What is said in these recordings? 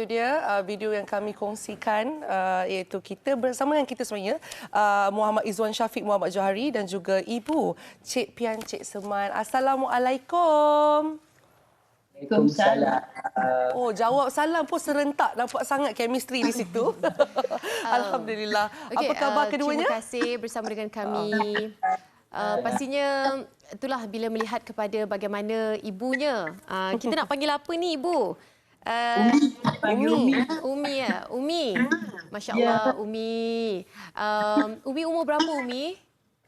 itu dia uh, video yang kami kongsikan uh, iaitu kita bersama dengan kita semuanya uh, Muhammad Izwan Syafiq Muhammad Johari dan juga Ibu Cik Pian Cik Seman. Assalamualaikum. Waalaikumsalam. Oh, jawab salam pun serentak. Nampak sangat chemistry di situ. Alhamdulillah. Okey, Apa khabar uh, keduanya? Terima kasih bersama dengan kami. Uh, pastinya itulah bila melihat kepada bagaimana ibunya. Uh, kita nak panggil apa ni ibu? Uh, Panggil Umi. Umi. Umi ya, Umi. Masya Ya. Allah, Umi. Um, Umi umur berapa Umi?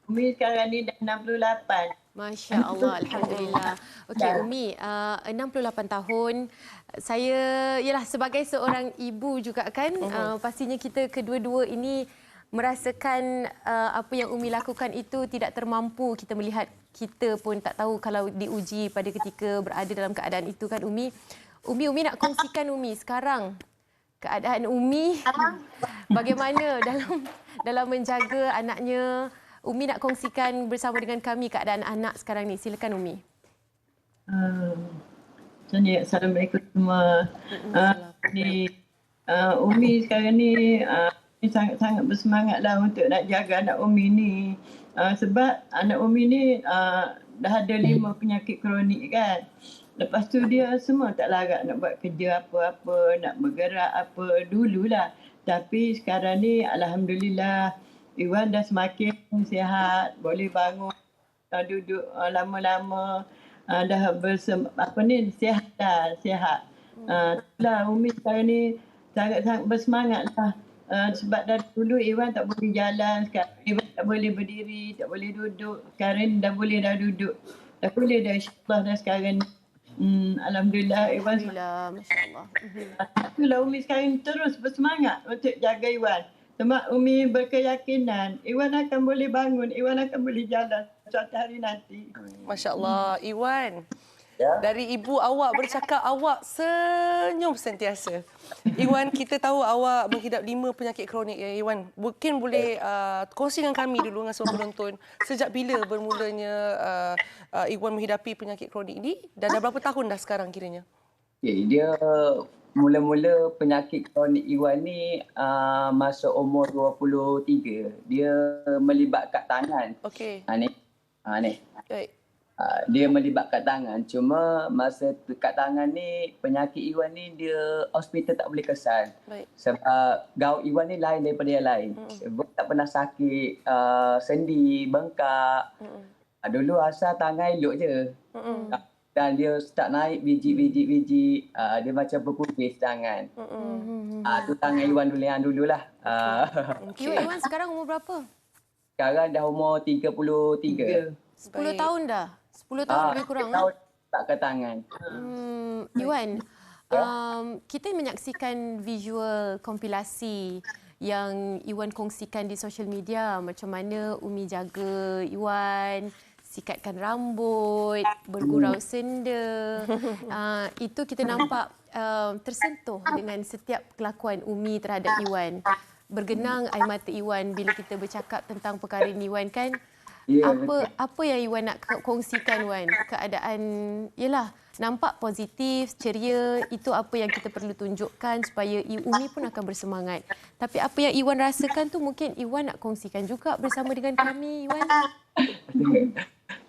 Umi sekarang ni dah 68. Masya Allah, Alhamdulillah. Okey, Ya. Umi, uh, 68 tahun. Saya, ialah sebagai seorang ibu juga kan, uh, pastinya kita kedua-dua ini merasakan uh, apa yang Umi lakukan itu tidak termampu. Kita melihat kita pun tak tahu kalau diuji pada ketika berada dalam keadaan itu kan Umi. Umi, Umi nak kongsikan Umi sekarang keadaan Umi bagaimana dalam dalam menjaga anaknya. Umi nak kongsikan bersama dengan kami keadaan anak sekarang ni. Silakan Umi. Uh, macam ni, Assalamualaikum semua. Uh, ni, uh, Umi sekarang ni uh, ni sangat-sangat bersemangat lah untuk nak jaga anak Umi ni. Uh, sebab anak Umi ni uh, dah ada lima penyakit kronik kan. Lepas tu dia semua tak larat nak buat kerja apa-apa, nak bergerak apa dululah. Tapi sekarang ni Alhamdulillah Iwan dah semakin sihat, boleh bangun, uh, duduk uh, lama-lama, uh, dah bersem apa ni sihat dah, sihat. Uh, lah Umi sekarang ni sangat-sangat bersemangat lah. Uh, sebab dari dulu Iwan tak boleh jalan, sekarang Iwan tak boleh berdiri, tak boleh duduk. Sekarang dah boleh dah duduk. Dah boleh dah insyaAllah dah sekarang ni. Hmm, Alhamdulillah Iwan Alhamdulillah, Masya Allah. Mhm. Itulah Umi sekarang terus bersemangat untuk jaga Iwan. Sebab Umi berkeyakinan Iwan akan boleh bangun, Iwan akan boleh jalan suatu hari nanti. Masya Allah. Iwan. Ya. Dari ibu awak bercakap, awak senyum sentiasa. Iwan, kita tahu awak menghidap lima penyakit kronik ya Iwan. Mungkin boleh uh, kongsi dengan kami dulu dengan semua penonton. Sejak bila bermulanya uh, uh, Iwan menghidapi penyakit kronik ini dan dah berapa tahun dah sekarang kiranya? Okay, dia mula-mula penyakit kronik Iwan ni uh, masa umur 23. Dia melibat kat tangan. Okey. Ha ni. Ha ni. Baik. Uh, dia melibat kat tangan. Cuma masa tu kat tangan ni penyakit Iwan ni dia hospital tak boleh kesan. Baik. Sebab gaut Iwan ni lain daripada yang lain. Mm. tak pernah sakit uh, sendi, bengkak. Mm-mm. Uh, dulu asal tangan elok je. Mm-mm. Dan dia start naik biji-biji-biji. Uh, dia macam berputih tangan. Mm-mm. Ah tu tangan Iwan dulu yang dululah. Ah You, Iwan sekarang umur berapa? sekarang dah umur 33. Tiga. 10 Baik. tahun dah. 10 tahun lebih kurang. eh? Tahun tak ke tangan. Hmm, Iwan, um, kita menyaksikan visual kompilasi yang Iwan kongsikan di social media macam mana Umi jaga Iwan, sikatkan rambut, bergurau senda. Uh, itu kita nampak uh, tersentuh dengan setiap kelakuan Umi terhadap Iwan. Bergenang air mata Iwan bila kita bercakap tentang perkara ini Iwan kan? Ya, apa apa yang Iwan nak kongsikan Wan? Keadaan yalah nampak positif, ceria, itu apa yang kita perlu tunjukkan supaya Umi pun akan bersemangat. Tapi apa yang Iwan rasakan tu mungkin Iwan nak kongsikan juga bersama dengan kami Iwan.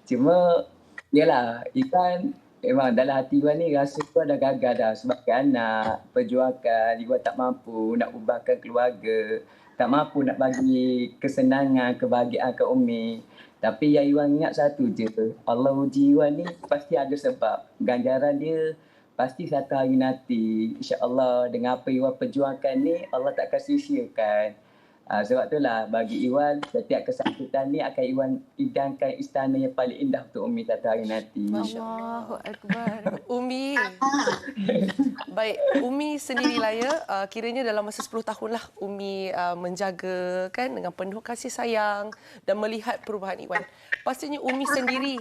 Cuma yalah Iwan memang dalam hati Iwan ni rasa tu ada gagal dah sebagai anak, perjuangan, Iwan tak mampu nak ubahkan keluarga, tak mampu nak bagi kesenangan, kebahagiaan ke Umi. Tapi yang Iwan ingat satu je, Allah uji Iwan ni pasti ada sebab. Ganjaran dia pasti satu hari nanti. InsyaAllah dengan apa Iwan perjuangkan ni, Allah tak akan sia-siakan. Uh, sebab itulah bagi Iwan, setiap kesakitan ni akan Iwan hidangkan istana yang paling indah untuk Umi satu hari nanti. Allahu akbar. Umi. Baik, Umi sendirilah ya. Uh, kiranya dalam masa 10 tahunlah Umi uh, menjaga kan dengan penuh kasih sayang dan melihat perubahan Iwan. Pastinya Umi sendiri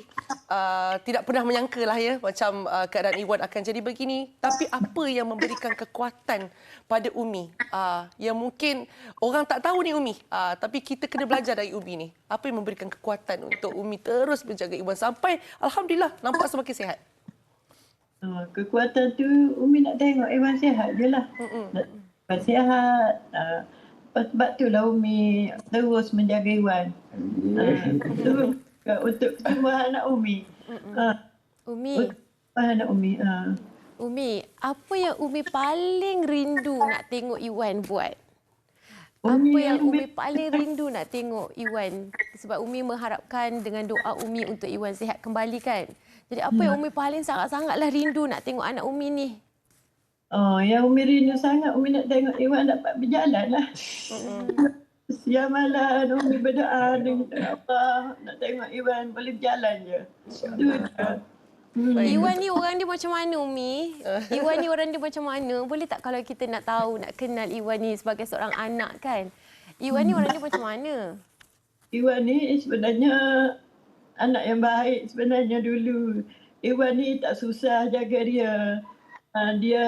uh, tidak pernah menyangka lah ya macam uh, keadaan Iwan akan jadi begini. Tapi apa yang memberikan kekuatan pada Umi uh, yang mungkin orang tak tahu ni Umi. Uh, tapi kita kena belajar dari Umi ni. Apa yang memberikan kekuatan untuk Umi terus menjaga Iwan sampai Alhamdulillah nampak semakin sihat. Uh, kekuatan tu Umi nak tengok Iwan sihat je lah. Iwan sihat. Uh, sebab tu lah Umi terus menjaga Iwan. Uh, terus untuk semua anak Umi. Uh, Umi, anak Umi. Uh. Umi, apa yang Umi paling rindu nak tengok Iwan buat? Umi Apa yang Umi paling rindu nak tengok Iwan? Sebab Umi mengharapkan dengan doa Umi untuk Iwan sihat kembali kan? Jadi apa yang Umi paling sangat-sangatlah rindu nak tengok anak Umi ni? Oh, yang Umi rindu sangat Umi nak tengok Iwan dapat berjalan lah. Siang malam Umi berdoa dengan Allah nak tengok Iwan boleh berjalan je. Itu je. Hmm. Iwan ni orang dia macam mana Umi? Iwan ni orang dia macam mana? Boleh tak kalau kita nak tahu, nak kenal Iwan ni sebagai seorang anak kan? Iwan ni orang dia macam mana? Iwan ni sebenarnya anak yang baik sebenarnya dulu. Iwan ni tak susah jaga dia. Uh, dia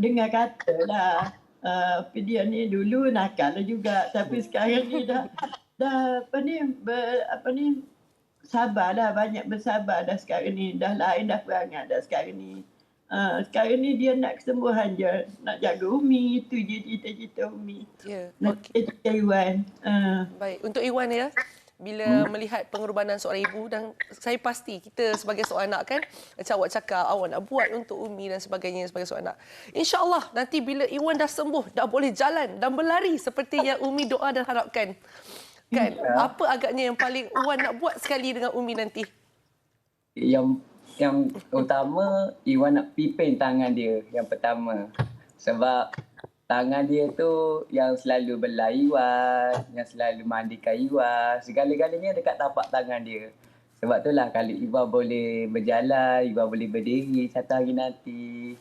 dengar kata lah. Uh, dia ni dulu nakal lah juga. Tapi sekarang ni dah dah apa ni ber, apa ni sabarlah banyak bersabar dah sekarang ni dah lain dah perangai dah sekarang ni. Uh, sekarang ni dia nak kesembuhan je. Nak jaga Umi. Itu je cita-cita Umi. Ya. Nak Okey. jaga Iwan. Uh, Baik, untuk Iwan ya, bila melihat pengorbanan seorang ibu dan saya pasti kita sebagai seorang anak kan macam awak cakap awak nak buat untuk Umi dan sebagainya sebagai seorang anak. InsyaAllah nanti bila Iwan dah sembuh, dah boleh jalan dan berlari seperti yang Umi doa dan harapkan. Kan? Apa agaknya yang paling Iwan nak buat sekali dengan Umi nanti? yang yang utama Iwan nak pipin tangan dia yang pertama sebab tangan dia tu yang selalu belah Iwan yang selalu mandikan Iwan segala-galanya dekat tapak tangan dia. Sebab itulah kalau Iwan boleh berjalan Iwan boleh berdiri satu hari nanti.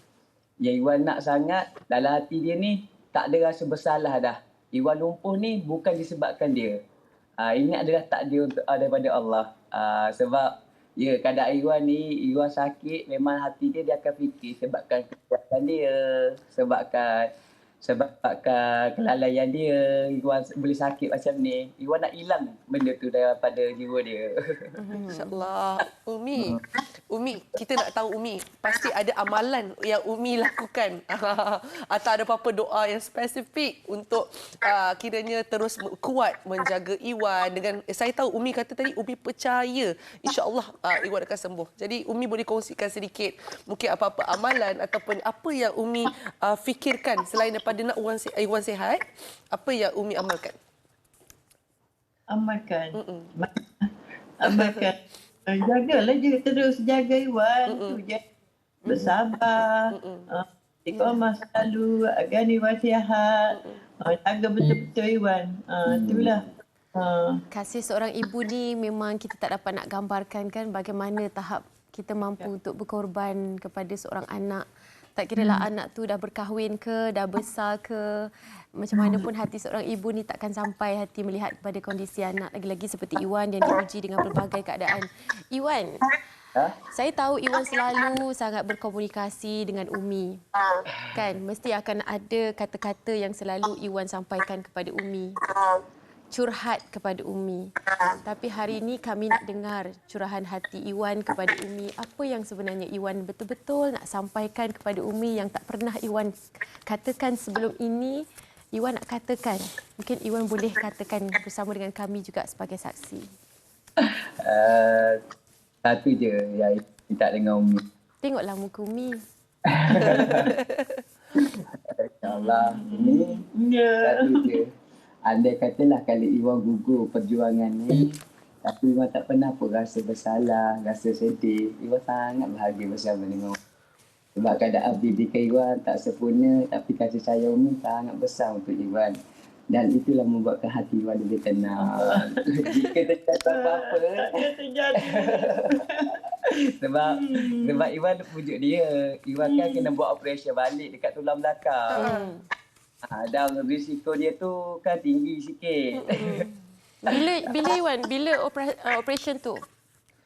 Yang Iwan nak sangat dalam hati dia ni tak ada rasa bersalah dah. Iwan lumpuh ni bukan disebabkan dia. Uh, ini adalah takdir untuk uh, daripada Allah. Uh, sebab Ya, keadaan Iwan ni, Iwan sakit, memang hati dia dia akan fikir sebabkan kekuatan dia, sebabkan sebabkan kelalaian dia, Iwan boleh sakit macam ni. Iwan nak hilang benda tu daripada jiwa dia. InsyaAllah. Umi, Umi, kita nak tahu Umi, pasti ada amalan yang Umi lakukan. Atau ada apa-apa doa yang spesifik untuk uh, kiranya terus kuat menjaga Iwan dengan eh, saya tahu Umi kata tadi Umi percaya insya-Allah uh, Iwan akan sembuh. Jadi Umi boleh kongsikan sedikit mungkin apa-apa amalan ataupun apa yang Umi uh, fikirkan selain daripada nak Iwan Iwan sihat, apa yang Umi amalkan? amalkan. Amalkan. Uh, jagalah je terus jaga Iwan tu je. Bersabar. Uh, Iqamah selalu agar Iwan sihat. Uh, jaga betul-betul Iwan. Uh, itulah. Uh, Kasih seorang ibu ni memang kita tak dapat nak gambarkan kan bagaimana tahap kita mampu untuk berkorban kepada seorang anak. Tak kira lah anak tu dah berkahwin ke, dah besar ke, macam mana pun hati seorang ibu ni takkan sampai hati melihat kepada kondisi anak. Lagi-lagi seperti Iwan yang diuji dengan berbagai keadaan. Iwan, ha? saya tahu Iwan selalu sangat berkomunikasi dengan Umi. Kan, mesti akan ada kata-kata yang selalu Iwan sampaikan kepada Umi. Curhat kepada Umi. Tapi hari ini kami nak dengar curahan hati Iwan kepada Umi. Apa yang sebenarnya Iwan betul-betul nak sampaikan kepada Umi yang tak pernah Iwan katakan sebelum ini. Iwan nak katakan. Mungkin Iwan boleh katakan bersama dengan kami juga sebagai saksi. Uh, satu je yang minta dengan Umi. Tengoklah muka Umi. InsyaAllah Umi ya. satu je. Andai katalah kalau Iwan gugur perjuangan ni, tapi Iwan tak pernah pun rasa bersalah, rasa sedih. Iwan sangat bahagia bersama dengan. Sebab keadaan pendidikan Iwan tak sempurna, tapi kasih sayang Umi sangat besar untuk Iwan. Dan itulah membuatkan hati Iwan lebih tenang. Jika terjadi apa-apa, Terjadi. sebab sebab Iwan pujuk dia. Iwan kan kena buat operasi balik dekat tulang belakang. Ha, dan risiko dia tu kan tinggi sikit. Bila bila Iwan, bila opera, uh, operation tu?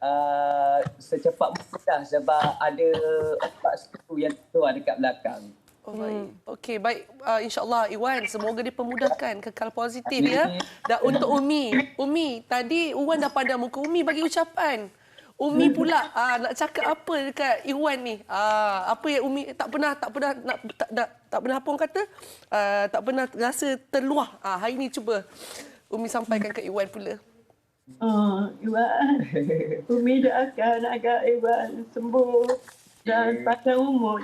Uh, secepat mudah sebab ada empat skru yang keluar dekat belakang. Oh, baik. Okey, baik. Uh, InsyaAllah Iwan, semoga dipermudahkan, kekal positif ya. Dan untuk Umi, Umi, tadi Iwan dah pandang muka Umi bagi ucapan. Umi pula uh, nak cakap apa dekat Iwan ni? Uh, apa yang Umi tak pernah tak pernah nak tak, tak, tak pernah apa orang kata? Uh, tak pernah rasa terluah. Uh, hari ni cuba Umi sampaikan ke Iwan pula. Oh, Iwan. Umi doakan agar Iwan sembuh dan panjang umur.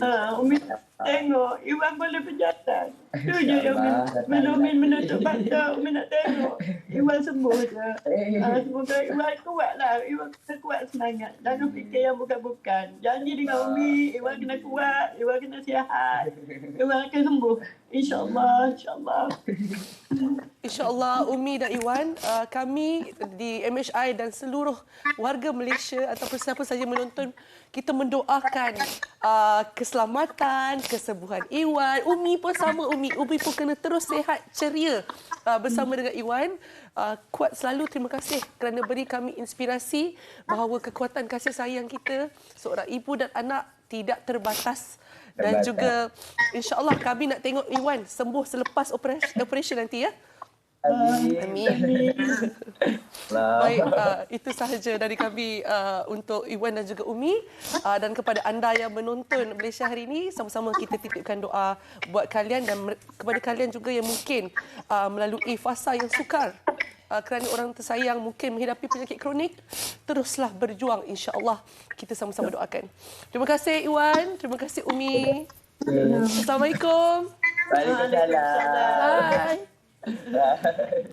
Ha, Umi tengok Iwan boleh berjalan. Itu je yang Umi, sebelum Umi menutup mata, Umi nak tengok Iwan sembuh je. Ha, semoga Iwan kuat lah. Iwan kena kuat semangat. Jangan fikir yang bukan-bukan. Janji dengan Umi, Iwan kena kuat, Iwan kena sihat. Iwan akan sembuh. InsyaAllah, insyaAllah. InsyaAllah Umi dan Iwan, uh, kami di MHI dan seluruh warga Malaysia ataupun siapa saja menonton, kita mendoakan uh, keselamatan, kesembuhan Iwan. Umi pun sama Umi. Umi pun kena terus sihat, ceria uh, bersama dengan Iwan. Uh, kuat selalu. Terima kasih kerana beri kami inspirasi bahawa kekuatan kasih sayang kita seorang ibu dan anak tidak terbatas dan Terbatas. juga insya-Allah kami nak tengok Iwan sembuh selepas operasi, operation nanti ya. Amin. Amin. Allah. Baik, uh, itu sahaja dari kami uh, untuk Iwan dan juga Umi. Uh, dan kepada anda yang menonton Malaysia hari ini, sama-sama kita titipkan doa buat kalian dan kepada kalian juga yang mungkin uh, melalui fasa yang sukar. Uh, kerana orang tersayang mungkin menghadapi penyakit kronik, teruslah berjuang insya-Allah. Kita sama-sama doakan. Terima kasih Iwan, terima kasih Umi. Assalamualaikum. Waalaikumsalam. Bye. ¡Ay!